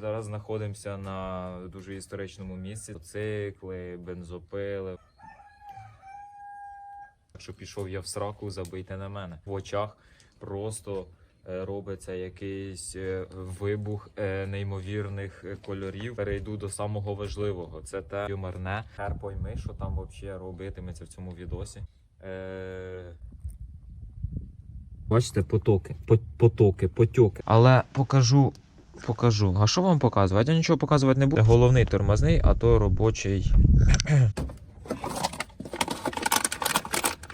зараз знаходимося на дуже історичному місці. Цикли, бензопили. Якщо пішов я в сраку, забийте на мене. В очах просто е, робиться якийсь е, вибух е, неймовірних кольорів. Перейду до самого важливого. Це те юморне. Хер пойми, що там взагалі робитиметься в цьому відосі. Е... Бачите, потоки, потоки, потьоки. Але покажу, покажу. А що вам показувати? Я нічого показувати не буду. Головний тормозний, а то робочий.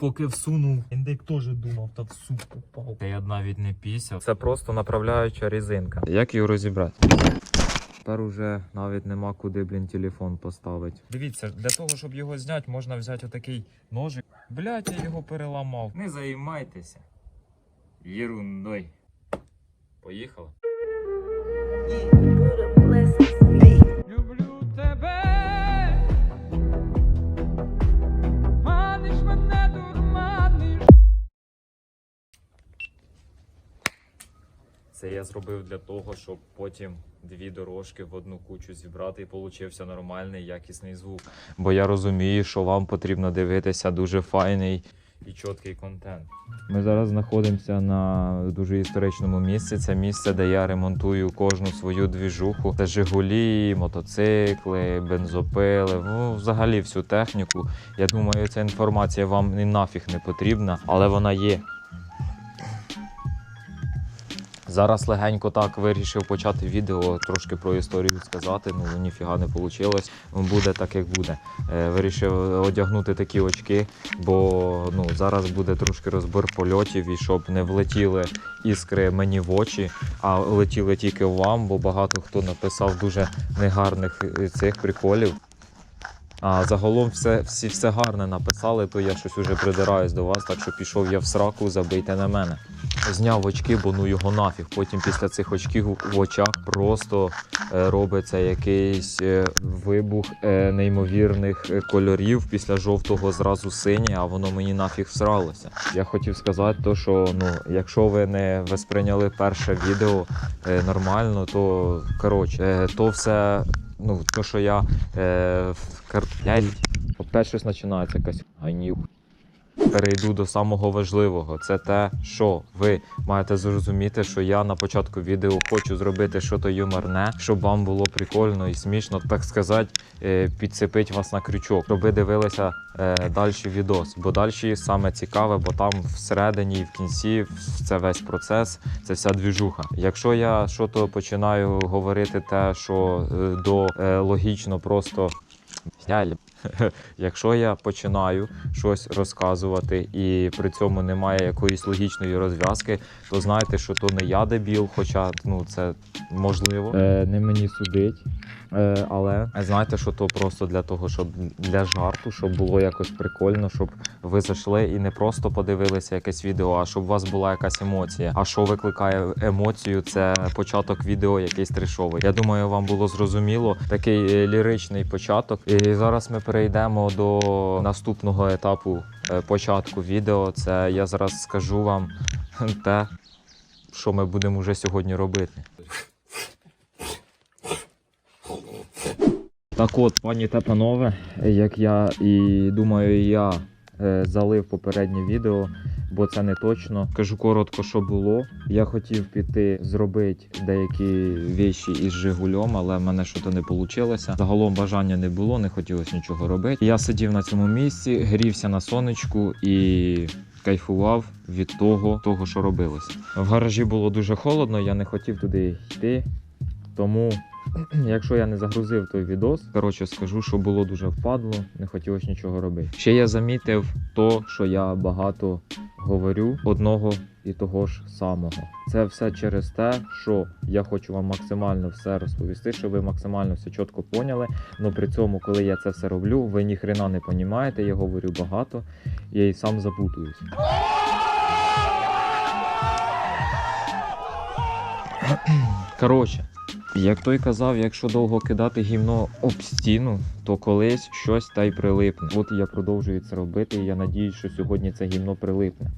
Поки всунув, індик теж думав, та всу попав. Та Я навіть не пісяв. Це просто направляюча резинка. Як її розібрати? Тепер уже навіть нема куди, блін, телефон поставити. Дивіться, для того, щоб його зняти, можна взяти отакий ножик. Блять, я його переламав. Не займайтеся. Єрундой. Поїхали. Це я зробив для того, щоб потім дві дорожки в одну кучу зібрати і получився нормальний якісний звук. Бо я розумію, що вам потрібно дивитися дуже файний і чіткий контент. Ми зараз знаходимося на дуже історичному місці. Це місце, де я ремонтую кожну свою двіжуху. Це Жигулі, мотоцикли, бензопили, ну взагалі всю техніку. Я думаю, ця інформація вам і нафіг не потрібна, але вона є. Зараз легенько так вирішив почати відео, трошки про історію сказати. Ну ніфіга не вийшло. Буде так, як буде. Е, вирішив одягнути такі очки, бо ну зараз буде трошки розбір польотів, і щоб не влетіли іскри мені в очі, а летіли тільки вам, бо багато хто написав дуже негарних е, цих приколів. А загалом все, всі, все гарне написали, то я щось уже придираюсь до вас, так що пішов я в сраку, забийте на мене. Зняв очки, бо ну його нафіг. Потім після цих очків в очах просто е, робиться якийсь е, вибух е, неймовірних кольорів. Після жовтого зразу синє, а воно мені нафіг всралося. Я хотів сказати, то, що ну, якщо ви не восприйняли перше відео нормально, то коротше, то все. Ну, то, що я е, в кар... я... опять щось починається якась ганюк. Перейду до самого важливого. Це те, що ви маєте зрозуміти, що я на початку відео хочу зробити щось юморне, щоб вам було прикольно і смішно, так сказати, е, підцепить вас на крючок, щоб ви дивилися е, далі відос. Бо далі саме цікаве, бо там всередині і в кінці це весь процес, це вся двіжуха. Якщо я щось починаю говорити те, що е, до логічно просто. Якщо я починаю щось розказувати і при цьому немає якоїсь логічної розв'язки, то знайте, що то не я дебіл, хоча ну це можливо. Е, не мені судить. Е, але знайте, що то просто для того, щоб для жарту, щоб було якось прикольно, щоб ви зайшли і не просто подивилися якесь відео, а щоб у вас була якась емоція. А що викликає емоцію, це початок відео якийсь трешовий. Я думаю, вам було зрозуміло такий е, ліричний початок. І зараз ми перейдемо до наступного етапу е, початку відео. Це я зараз скажу вам те, що ми будемо вже сьогодні робити. Так от, пані та панове, як я і думаю, я е, залив попереднє відео, бо це не точно. Кажу коротко, що було. Я хотів піти зробити деякі віші із Жигулем, але в мене щось не вийшло. Загалом бажання не було, не хотілося нічого робити. Я сидів на цьому місці, грівся на сонечку і. Кайфував від того, того, що робилося. В гаражі було дуже холодно, я не хотів туди йти. Тому Якщо я не загрузив той відос, коротше скажу, що було дуже впадло, не хотілося нічого робити. Ще я замітив то, що я багато говорю одного і того ж самого. Це все через те, що я хочу вам максимально все розповісти, щоб ви максимально все чітко поняли. але при цьому, коли я це все роблю, ви ніхрена не понімаєте, я говорю багато, я і сам запутуюсь. Коротше, як той казав, якщо довго кидати гімно об стіну, то колись щось та й прилипне. От я продовжую це робити, і я надіюсь, що сьогодні це гімно прилипне.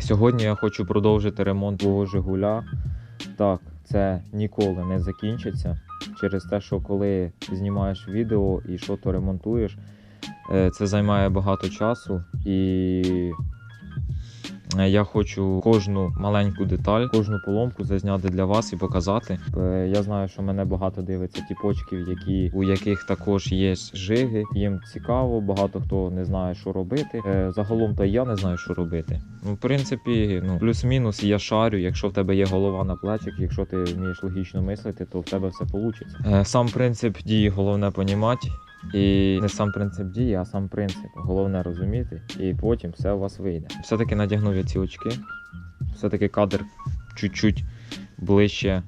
Сьогодні я хочу продовжити ремонт твого Жигуля. Так, це ніколи не закінчиться. Через те, що коли знімаєш відео і що то ремонтуєш, е, це займає багато часу і. Е, Я хочу кожну маленьку деталь, кожну поломку зазняти для вас і показати. Е, Я знаю, що мене багато дивиться тіпочків, які у яких також є жиги. Їм цікаво, багато хто не знає, що робити. Е, Загалом то я не знаю, що робити. Ну, в принципі, ну плюс-мінус я шарю. Якщо в тебе є голова на плечах, якщо ти вмієш логічно мислити, то в тебе все вийде. Сам принцип дії головне понімати. І не сам принцип дії, а сам принцип. Головне розуміти, і потім все у вас вийде. Все-таки надягнув я ці очки. Все-таки кадр чуть-чуть ближче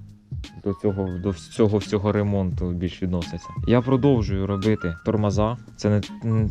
до цього, до цього всього ремонту більш відноситься. Я продовжую робити тормоза. Це не.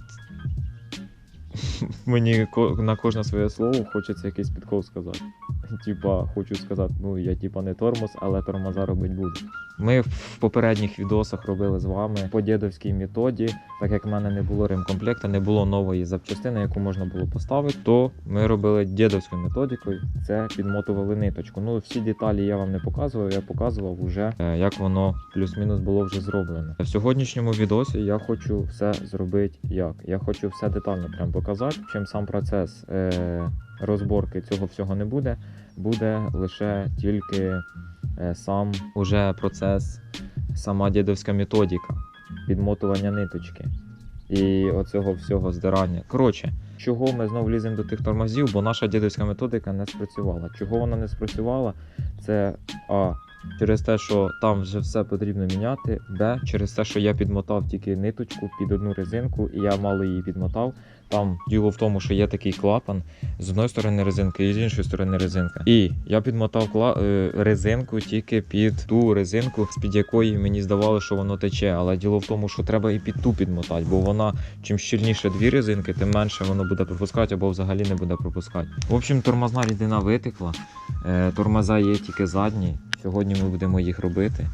Мені на кожне своє слово хочеться якийсь підкол сказати. Типа, хочу сказати, ну я типа не тормоз, але тормоза робити буду. Ми в попередніх відосах робили з вами по дідовській методі. Так як в мене не було ремкомплекта, не було нової запчастини, яку можна було поставити, то ми робили дідовською методикою. Це підмотували ниточку. Ну всі деталі я вам не показував, я показував уже, е, як воно плюс-мінус було вже зроблено. В сьогоднішньому відосі я хочу все зробити як. Я хочу все детально прям показати. Чим сам процес е, розборки цього всього не буде, буде лише тільки е, сам уже процес, сама дідовська методика підмотування ниточки і оцього всього здирання. Коротше, чого ми знову ліземо до тих тормозів, бо наша дідовська методика не спрацювала. Чого вона не спрацювала? Це А. Через те, що там вже все потрібно міняти, Б. Через те, що я підмотав тільки ниточку під одну резинку, і я мало її підмотав. Там діло в тому, що є такий клапан з одної сторони резинка і з іншої сторони резинка. І я підмотав кла... е, резинку тільки під ту резинку, з під якої мені здавалося, що воно тече. Але діло в тому, що треба і під ту підмотати, бо вона чим щільніше дві резинки, тим менше воно буде пропускати або взагалі не буде пропускати. В общем, тормозна рідина витекла. Е, тормоза є тільки задні. Сьогодні ми будемо їх робити.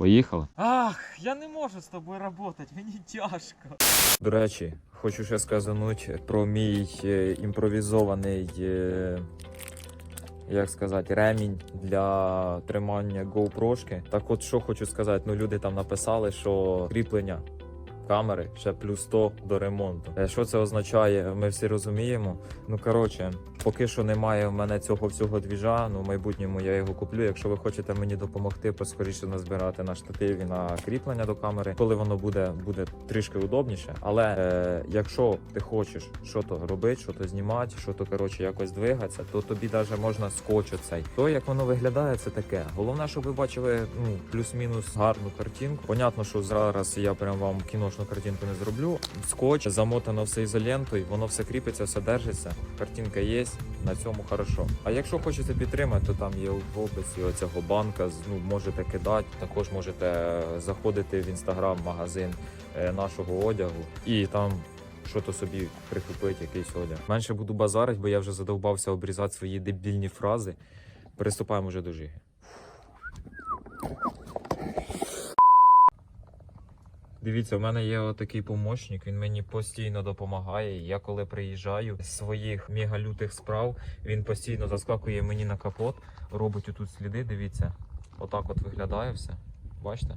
Поїхали. Ах, я не можу з тобою працювати, мені тяжко. До речі, хочу ще сказати про мій е, імпровізований, е, як сказати, ремінь для тримання GoPro. Так от що хочу сказати, ну люди там написали, що кріплення камери ще плюс 100 до ремонту. Е, Що це означає, ми всі розуміємо. Ну коротше, поки що немає в мене цього всього двіжа. Ну в майбутньому я його куплю. Якщо ви хочете мені допомогти, поскоріше назбирати на штативі на кріплення до камери, коли воно буде, буде трішки удобніше. Але е, якщо ти хочеш що то робити, що то знімати, що то коротше якось двигатися, то тобі навіть можна скотч оцей. То як воно виглядає, це таке. Головне, щоб ви бачили ну плюс-мінус гарну картинку. Понятно, що зараз я прям вам кіношну картинку не зроблю. Скотч замотано все ізолентою, воно все кріпиться, все держиться. Картинка є, на цьому хорошо. А якщо хочете підтримати, то там є в описі оцього банка. Ну можете кидати. Також можете е, заходити в інстаграм, магазин е, нашого одягу і там. Що то собі прикупити, якийсь одяг. Менше буду базарить, бо я вже задовбався обрізати свої дебільні фрази. Приступаємо вже до жиги. Дивіться, у мене є отакий помощник, він мені постійно допомагає. Я коли приїжджаю з своїх мегалютих справ, він постійно заскакує мені на капот, робить отут сліди. Дивіться, отак от виглядає все. Бачите?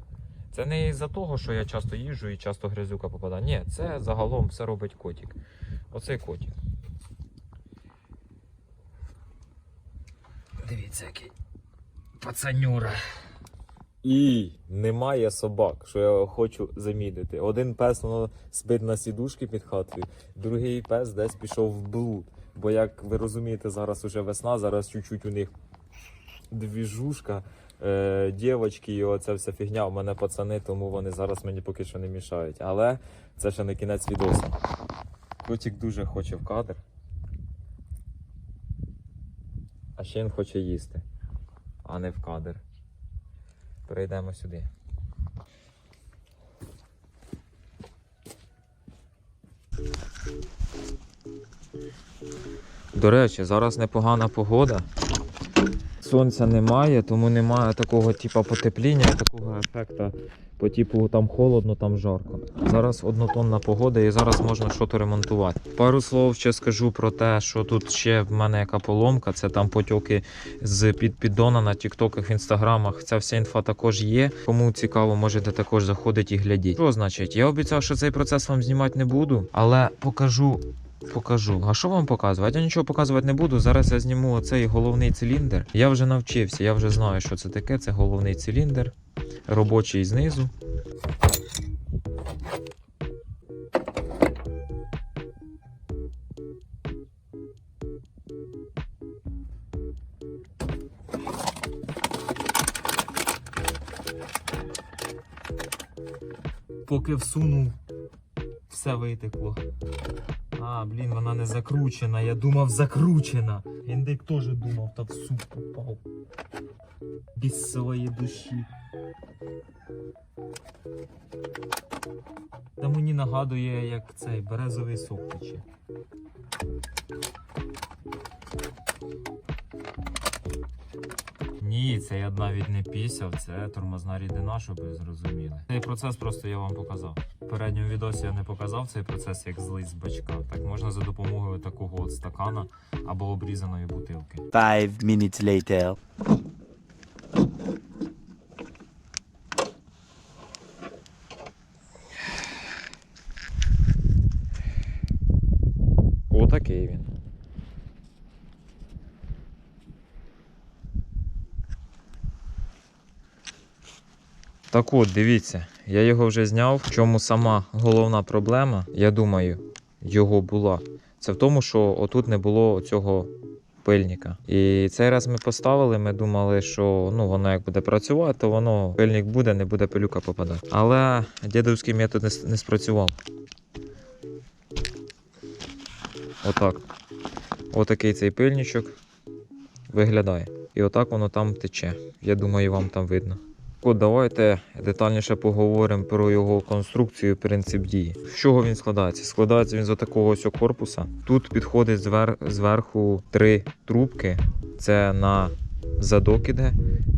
Це не із-за того, що я часто їжджу і часто грязюка попадає. Ні, це загалом все робить котик. Оцей котик. Дивіться, який пацанюра. І немає собак, що я хочу замітити. Один пес воно спить на сідушки під хатою, другий пес десь пішов в блуд. Бо як ви розумієте, зараз уже весна, зараз чуть-чуть у них двіжушка, е, дівочки і оця вся фігня. У мене пацани, тому вони зараз мені поки що не мішають. Але це ще не кінець відоса. Котик дуже хоче в кадр. А ще він хоче їсти, а не в кадр. Перейдемо сюди. До речі, зараз непогана погода. сонця немає, тому немає такого типу потепління, такого ефекту по типу там холодно, там жарко. Зараз однотонна погода і зараз можна щось ремонтувати. Пару слов ще скажу про те, що тут ще в мене яка поломка, це там потьоки з під піддона на тіктоках, в інстаграмах. Ця вся інфа також є. Кому цікаво, можете також заходити і глядіть. Що значить? Я обіцяв, що цей процес вам знімати не буду, але покажу. Покажу. А що вам показувати? Я нічого показувати не буду. Зараз я зніму оцей головний циліндр. Я вже навчився, я вже знаю, що це таке. Це головний циліндр, робочий знизу. Поки всунув, все витекло. А, блін, вона не закручена. Я думав, закручена. Індик теж думав, та в суп попав. Без своєї душі. Мені нагадує, як цей березовий сок тече. Ні, це я навіть не пісяв, це тормозна рідина, щоб ви зрозуміли. Цей процес просто я вам показав. В передньому відосі я не показав цей процес, як злить з бачка. Так можна за допомогою такого от стакана або обрізаної бутилки. Five minutes later. Отакий він. Так от, дивіться, я його вже зняв. В чому сама головна проблема, я думаю, його була. Це в тому, що отут не було цього пильника. І цей раз ми поставили, ми думали, що ну, воно як буде працювати, то воно пильник буде, не буде пилюка попадати. Але дідовський метод не, не спрацював. Отак. Отакий цей пильничок виглядає. І отак воно там тече. Я думаю, вам там видно. От давайте детальніше поговоримо про його конструкцію, принцип дії. З чого він складається? Складається він з такого ось корпуса. Тут підходить звер... зверху три трубки. Це на задок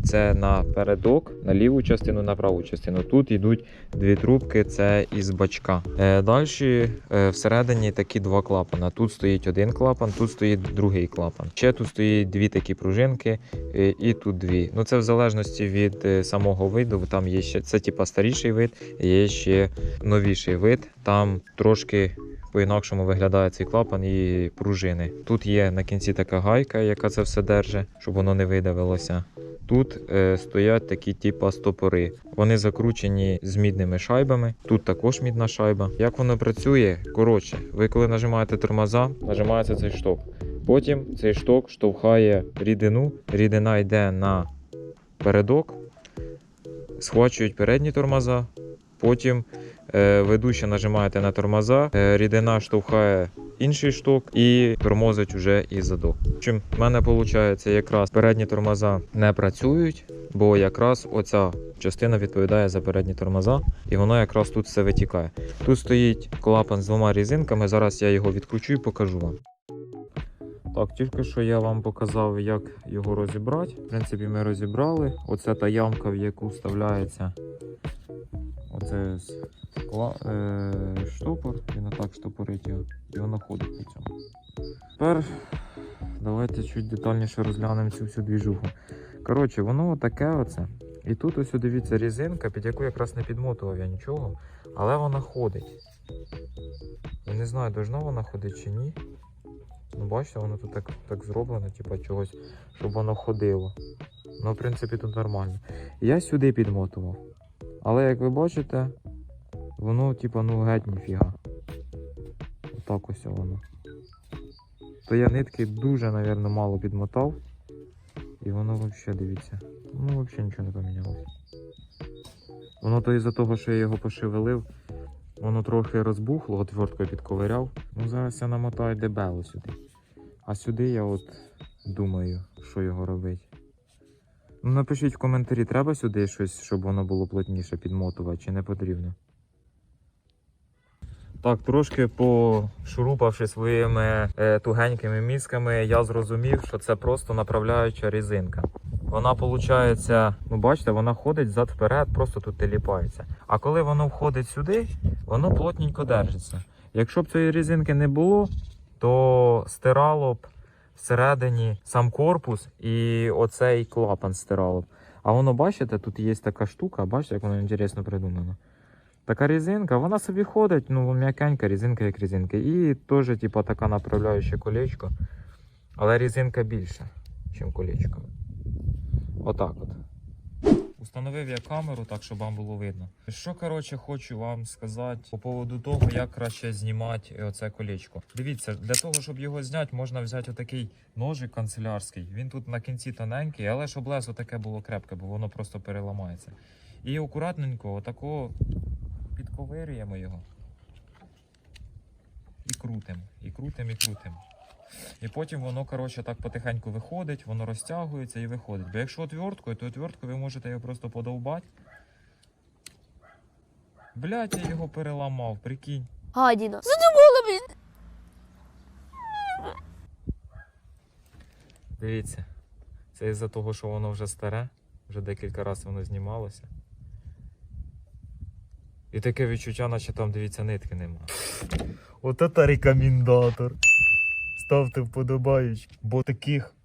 це на передок, на ліву частину, на праву частину. Тут йдуть дві трубки, це із бачка. Е, Далі е, всередині такі два клапана. Тут стоїть один клапан, тут стоїть другий клапан. Ще тут стоїть дві такі пружинки, е, і тут дві. Ну це в залежності від самого виду. Там є ще це типа старіший вид, є ще новіший вид. Там трошки. По-інакшому виглядає цей клапан і пружини. Тут є на кінці така гайка, яка це все держить, щоб воно не видавилося. Тут е, стоять такі типа стопори. Вони закручені з мідними шайбами. Тут також мідна шайба. Як воно працює? Коротше, ви коли нажимаєте тормоза, нажимається цей шток. Потім цей шток штовхає рідину. Рідина йде на передок, схвачують передні тормоза. Потім е, ведуча нажимаєте на тормоза, е, рідина штовхає інший шток і тормозить уже і задок. Чим в мене виходить, якраз передні тормоза не працюють, бо якраз оця частина відповідає за передні тормоза, і воно якраз тут все витікає. Тут стоїть клапан з двома різинками. Зараз я його відкручу і покажу вам. Так, тільки що я вам показав, як його розібрати. В принципі, ми розібрали. Оце та ямка, в яку вставляється оце з кла- е, штопор. Він отак штопорить його, і воно ходить по цьому. Тепер давайте чуть детальніше розглянемо цю всю двіжуху. Коротше, воно таке оце. І тут ось дивіться різинка, під яку якраз не підмотував я нічого, але вона ходить. Я не знаю, должна вона ходити чи ні. Ну, бачите, воно тут так, так зроблено, типу чогось, щоб воно ходило. Ну, в принципі, тут нормально. Я сюди підмотував. Але як ви бачите, воно, типу, ну геть ніфіга. Отак ось воно. То я нитки дуже, напевно, мало підмотав. І воно взагалі, дивіться. Ну, взагалі нічого не помінялося. Воно то із-за того, що я його пошевелив, воно трохи розбухло, отверткою підковиряв. Ну, зараз я намотаю дебело сюди. А сюди я от думаю, що його робити. Ну, напишіть в коментарі, треба сюди щось, щоб воно було плотніше підмотувати, чи не потрібно. Так, трошки пошурупавши своїми е, тугенькими мізками, я зрозумів, що це просто направляюча різинка. вона виходить, ну бачите, вона ходить зад вперед, просто тут теліпається. А коли воно входить сюди, воно плотненько держиться. Якщо б цієї резинки не було, то стирало б всередині сам корпус і оцей клапан стирало б. А воно, бачите, тут є така штука, бачите, як воно інтересно придумано. Така резинка, вона собі ходить, ну м'якенька, резинка як резинка. І теж, типу, така направляюча колечко. Але резинка більша, ніж колечко. Отак от. Установив я камеру, так щоб вам було видно. Що коротше хочу вам сказати по поводу того, як краще знімати оце колечко. Дивіться, для того, щоб його зняти, можна взяти отакий ножик канцелярський. Він тут на кінці тоненький, але щоб лезо таке було крепке, бо воно просто переламається. І акуратненько отако підковирюємо його. І крутимо, і крутимо, і крутимо. І потім воно, коротше, так потихеньку виходить, воно розтягується і виходить. Бо якщо отверткою, то отверткою ви можете його просто подовбати. Блять, я його переламав, прикинь. Гадіна. Задумала, блін. Дивіться, це із-за того, що воно вже старе, вже декілька разів воно знімалося. І таке відчуття, наче там, дивіться, нитки нема. От це рекомендатор. Ставте вподобаючи, бо таких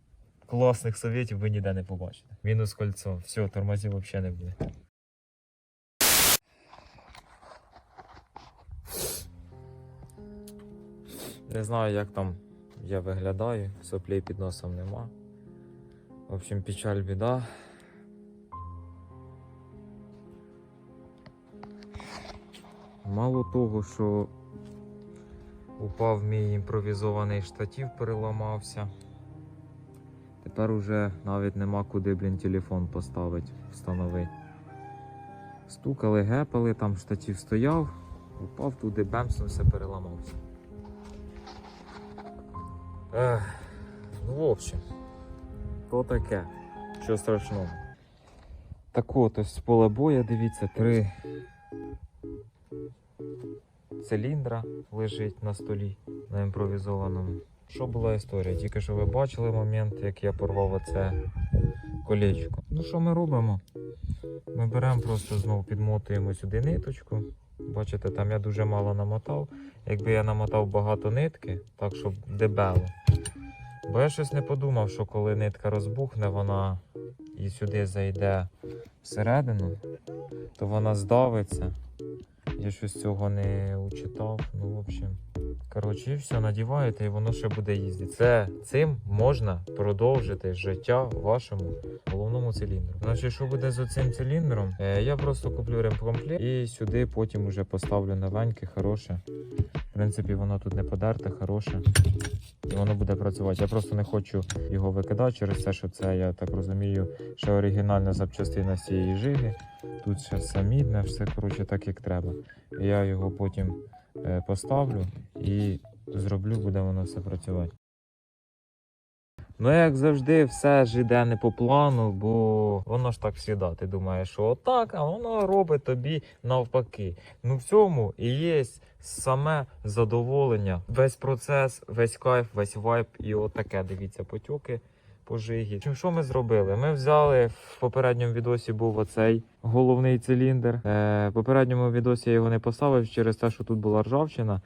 класних советів ви ніде не побачите. Мінус кольцо. Все, тормозів взагалі не буде. Не знаю, як там я виглядаю, соплей під носом нема. В общем, печаль біда. Мало того, що упав мій імпровізований штатів, переламався. Тепер уже навіть нема куди, блін, телефон поставити, встановити. Стукали, гепали, там штатів стояв, упав туди, бемснувся, переламався. Ех, ну, в общем, то таке, що страшного. Так от, ось з поля боя, дивіться, три циліндра лежить на столі на імпровізованому. Що була історія? Тільки що ви бачили момент, як я порвав оце колечко. Ну що ми робимо? Ми беремо просто знову підмотуємо сюди ниточку. Бачите, там я дуже мало намотав. Якби я намотав багато нитки, так щоб дебело. Бо я щось не подумав, що коли нитка розбухне, вона і сюди зайде всередину, то вона здавиться. Я щось цього не учитав. Ну, в общем. Коротше, і все, надіваєте, і воно ще буде їздити. Це цим можна продовжити життя вашому головному циліндру. Значить, що буде з оцим циліндром? Е, я просто куплю ремкомплект і сюди потім уже поставлю новеньке, хороше. В принципі, воно тут не подерте, хороше. І воно буде працювати. Я просто не хочу його викидати через те, що це, я так розумію, ще оригінальна запчастина з цієї жиги. Тут ще все мідне, все коротше так як треба. Я його потім е, поставлю і зроблю, буде воно все працювати. Ну, як завжди, все ж іде не по плану, бо воно ж так завжди. Ти думаєш, що отак, а воно робить тобі навпаки. Ну в цьому і є саме задоволення. Весь процес, весь кайф, весь вайб і отаке. Дивіться, потьоки по жигі. Чим що ми зробили? Ми взяли в попередньому відосі був оцей головний циліндр. Е, в попередньому відосі я його не поставив через те, що тут була ржавчина.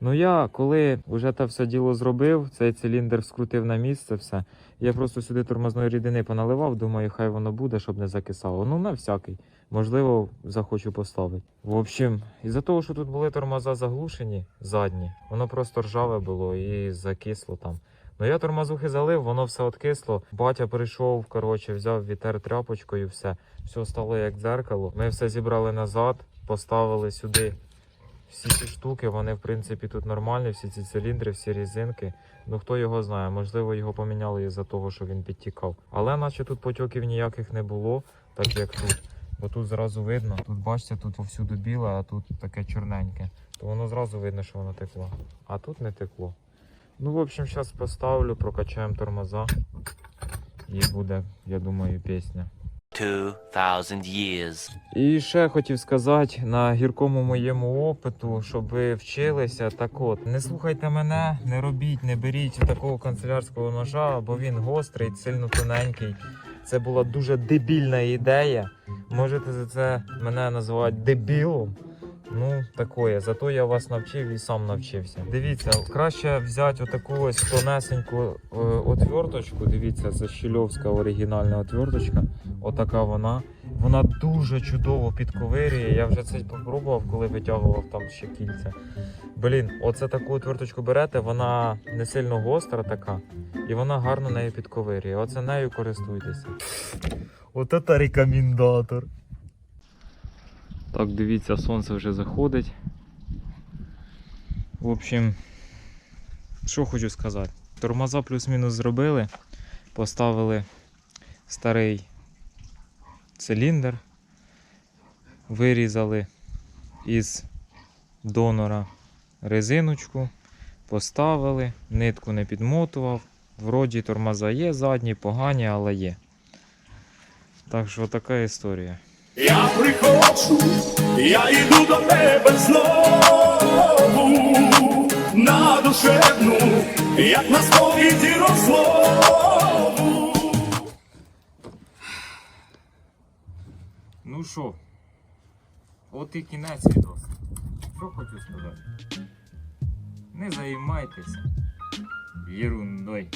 Ну я коли вже те все діло зробив, цей циліндр скрутив на місце все. Я просто сюди тормозної рідини поналивав, думаю, хай воно буде, щоб не закисало. Ну, на всякий. Можливо, захочу поставити. В общем, із-за того, що тут були тормоза заглушені задні, воно просто ржаве було і закисло там. Ну я тормозухи залив, воно все откисло. Батя прийшов, коротше, взяв вітер тряпочкою, все. Все стало як дзеркало. Ми все зібрали назад, поставили сюди всі ці штуки, вони в принципі тут нормальні, всі ці циліндри, всі різинки. Ну хто його знає, можливо, його поміняли із-за того, що він підтікав. Але наче тут потьоків ніяких не було, так як тут. Бо тут зразу видно. Тут бачите, тут повсюду біле, а тут таке чорненьке. То воно зразу видно, що воно текло. А тут не текло. Ну, в общем, зараз поставлю, прокачаємо тормоза. І буде, я думаю, пісня. 2,000 years. І ще хотів сказати на гіркому моєму опиту, щоб ви вчилися. Так от, не слухайте мене, не робіть, не беріть такого канцелярського ножа, бо він гострий, сильно тоненький. Це була дуже дебільна ідея. Можете за це мене називати дебілом. Ну, такое. Зато я вас навчив і сам навчився. Дивіться, краще взяти отаку ось тонесеньку е, отверточку. Дивіться, це щільовська оригінальна отверточка. Отака вона. Вона дуже чудово підковирює. Я вже це попробував, коли витягував там ще кільця. Блін, оце таку отверточку берете, вона не сильно гостра така, і вона гарно нею підковирює. Оце нею користуйтеся. От це рекомендатор. Так, дивіться, сонце вже заходить. В общем, що хочу сказати. Тормоза плюс-мінус зробили. Поставили старий циліндр, вирізали із донора резиночку, поставили, нитку не підмотував. Вроді тормоза є, задні, погані, але є. Так що така історія. Я приходжу, я йду до тебе знову на душевну, як на сповіді розлову. Ну що, от і кінець відео. Що хочу сказати? Не займайтеся ерундой.